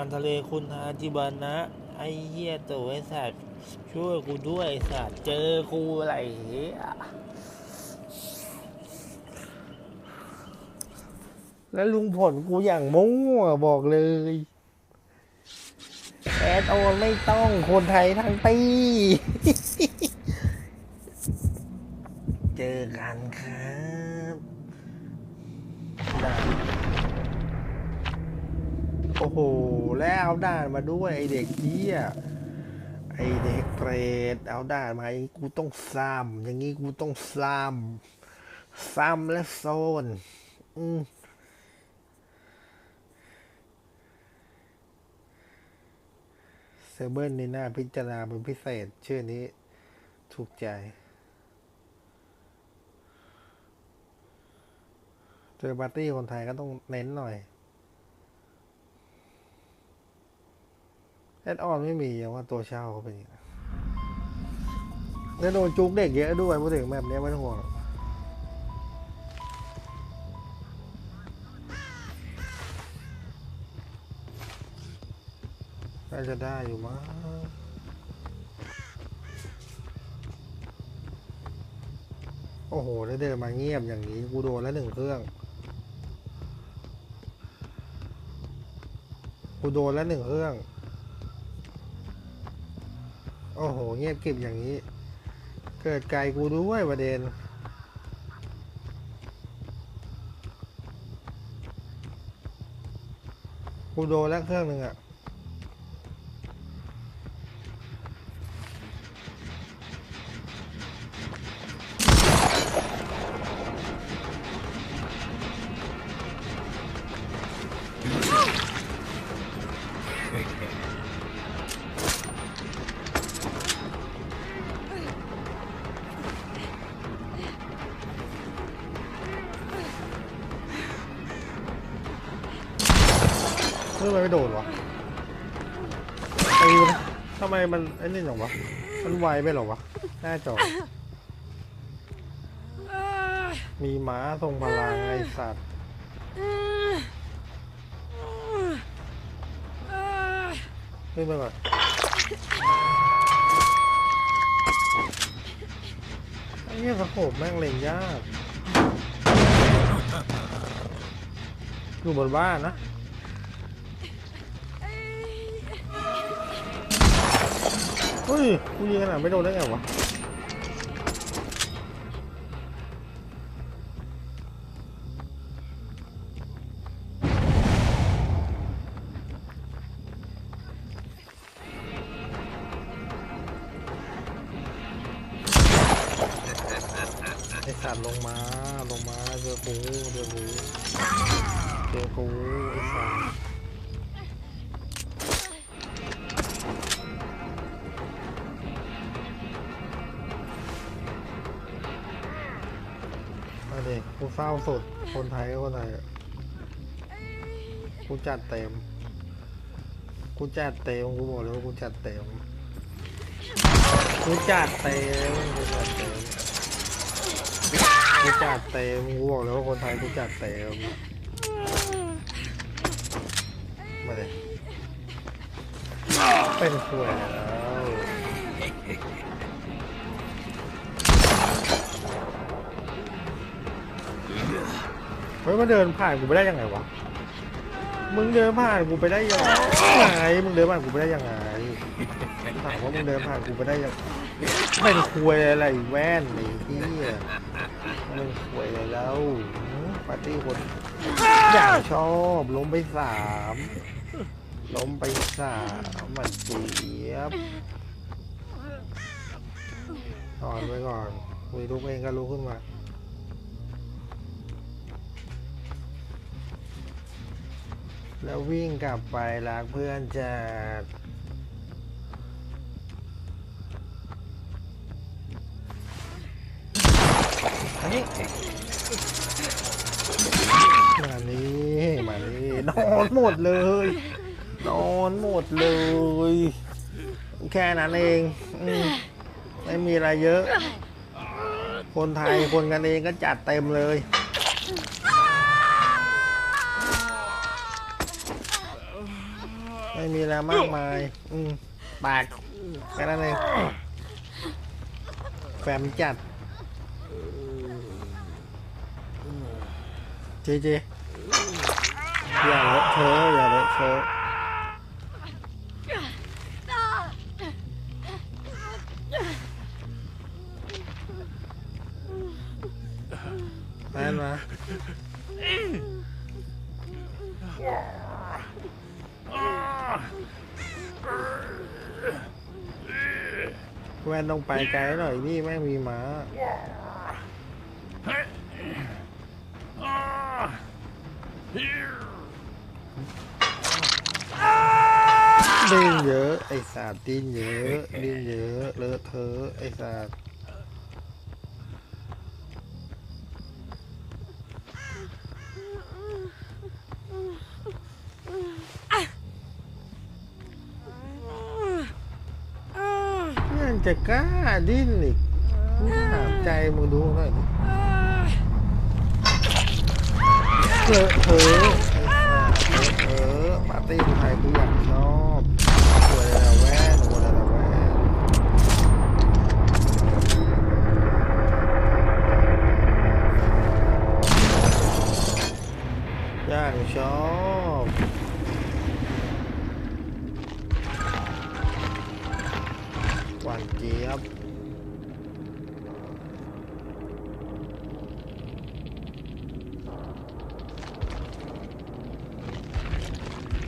ทางทะเลคุณฮาจิบานะ ไอ้เหี้ยตัวไอ้สัตว์ช่วยกูด้วยสัตว์เจอกูอะไรเหี้ยแล้วลุงผลกูอย่างมั่วบอกเลยแอดโอนไม่ต้องคนไทยทั้งปี เจอกันครั โอ้โห แล้วเอาด่านมาด้วยไอเด็กเหี้ยไอเด็กเปรตเอาด่านมาอีกกูต้องซ้ำอย่างงี้กูต้องซ้ำซ้ำและโซน อืมเซเบิลนี่น่าพิจารณาเป็นพิเศษ ชื่อนี้ ถูกใจเจอปาร์ตี้คนไทยก็ต้องเน้นหน่อย แอดออนไม่มีอะว่าตัวเช่าเขาเป็นยังไงแล้วโดนจุกเด็กเยอะด้วยพูดถึงแบบนี้ไม่ต้องห่วงกน่าจะได้อยู่มั้งโอ้โห แล้วเดินมาเงียบอย่างนี้ กูโดนแล้วหนึ่งเครื่อง กูโดนแล้วหนึ่งเครื่อง โอ้โห เงียบกริบอย่างนี้ เกิดไกลกูด้วยประเด็น กูโดนแล้วเครื่องหนึ่งอะ เรื่องมันไม่โดนวะไอ้นะทำไมมันไอ้นี่หรอวะ มันไวไปหรอวะ หน้าจอ มีม้าทรงพลังไอสัตว์ขึ้นไปก่อนไอ้เหี้ยสะโขบแม่งเล็งยากอยู่บนบ้านนะ เฮ้ยกูยิงขนาดไม่โดนได้ไงวะไอสัตว์ลงมา ลงมาเจอกูเจอกูเจอกูไอ้สัตว์ มาดิกูเศร้าสุด คนไทยก็คนไทยกูจัดเต็ม กูจัดเต็ม กูบอกเลยว่ากูจัดเต็ม กูจัดเต็ม กูจัดเต็ม กูจัดเต็ม กูบอกเลยว่าคนไทยกูจัดเต็ม มาเลยเป็นสวยแล้ ฮ้ยมาเดินผ่านกูไปได้ยังไงวะ มึงเดินผ่านกูไปได้ยังไง มึงเดินผ่านกูไปได้ยังไงถามว่ามึงเดินผ่านกูไปได้ยังเป็นควยอะไรแว่นไอ้เหี้ยมึงสวยเลยแล้วปาร์ตี้คนอย่างชอบล้มไปสามล้มไปสามมันเจี๊ยบนอนไว้ก่อนคุยลุกเองก็ลุกขึ้นมา แล้ววิ่งกลับไปรักเพื่อนจัดอันนี้มานี่มานี่นอนหมดเลย นอนหมดเลย แค่นั้นเองอไม่มีอะไรเยอะ คนไทยคนกันเองก็จัดเต็มเลย ม่มีแล้วมากมาย อืมปากแค่นั้นเองแฟมจัดเจเจอย่าเลอะเทอะอย่าเลอะเทอะแมนมา แวนต้องไปไกลหน่อยนี่แม่งมีหมาดิ้นเยอะ ไอ้สัตว์ดิ้นเยอะดิ้นเยอะเลอะเทอะไอ้สัตว์ จะกล้าดิ้นอีกมึงถามใจมึงดูหน่อยดิเลอะเถอะไอ้สัตว์เลอะเทอปาร์ตี้ไทยกูอยากนอน one, yep.